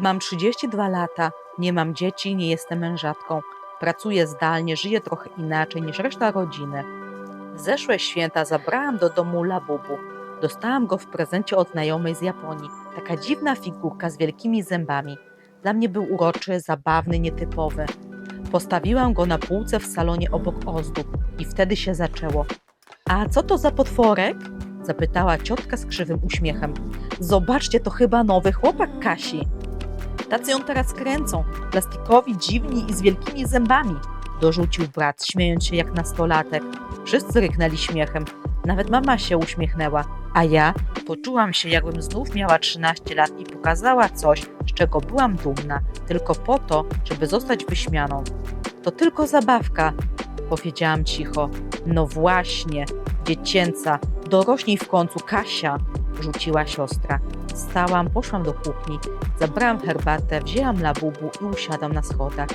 Mam 32 lata, nie mam dzieci, nie jestem mężatką. Pracuję zdalnie, żyję trochę inaczej niż reszta rodziny. W Zeszłe święta zabrałam do domu labubu. Dostałam go w prezencie od znajomej z Japonii. Taka dziwna figurka z wielkimi zębami. Dla mnie był uroczy, zabawny, nietypowy. Postawiłam go na półce w salonie obok ozdób i wtedy się zaczęło. A co to za potworek? Zapytała ciotka z krzywym uśmiechem. Zobaczcie, to chyba nowy chłopak Kasi. Tacy ją teraz kręcą, plastikowi, dziwni i z wielkimi zębami, dorzucił brat, śmiejąc się jak nastolatek. Wszyscy ryknęli śmiechem, nawet mama się uśmiechnęła, a ja poczułam się, jakbym znów miała 13 lat i pokazała coś, z czego byłam dumna, tylko po to, żeby zostać wyśmianą. To tylko zabawka, powiedziałam cicho. No właśnie, dziecięca, dorośnij w końcu, Kasia, rzuciła siostra. Wstałam, poszłam do kuchni, zabrałam herbatę, wzięłam labubu i usiadłam na schodach.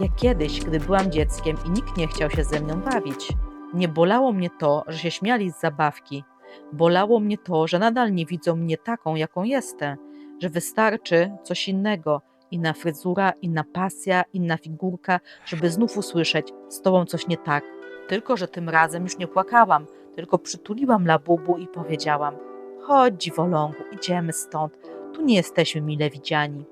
Jak kiedyś, gdy byłam dzieckiem i nikt nie chciał się ze mną bawić. Nie bolało mnie to, że się śmiali z zabawki. Bolało mnie to, że nadal nie widzą mnie taką, jaką jestem, że wystarczy coś innego, inna fryzura, inna pasja, inna figurka, żeby znów usłyszeć, z tobą coś nie tak. Tylko, że tym razem już nie płakałam, tylko przytuliłam labubu i powiedziałam: Chodź, dziwolągu, idziemy stąd. Tu nie jesteśmy mile widziani.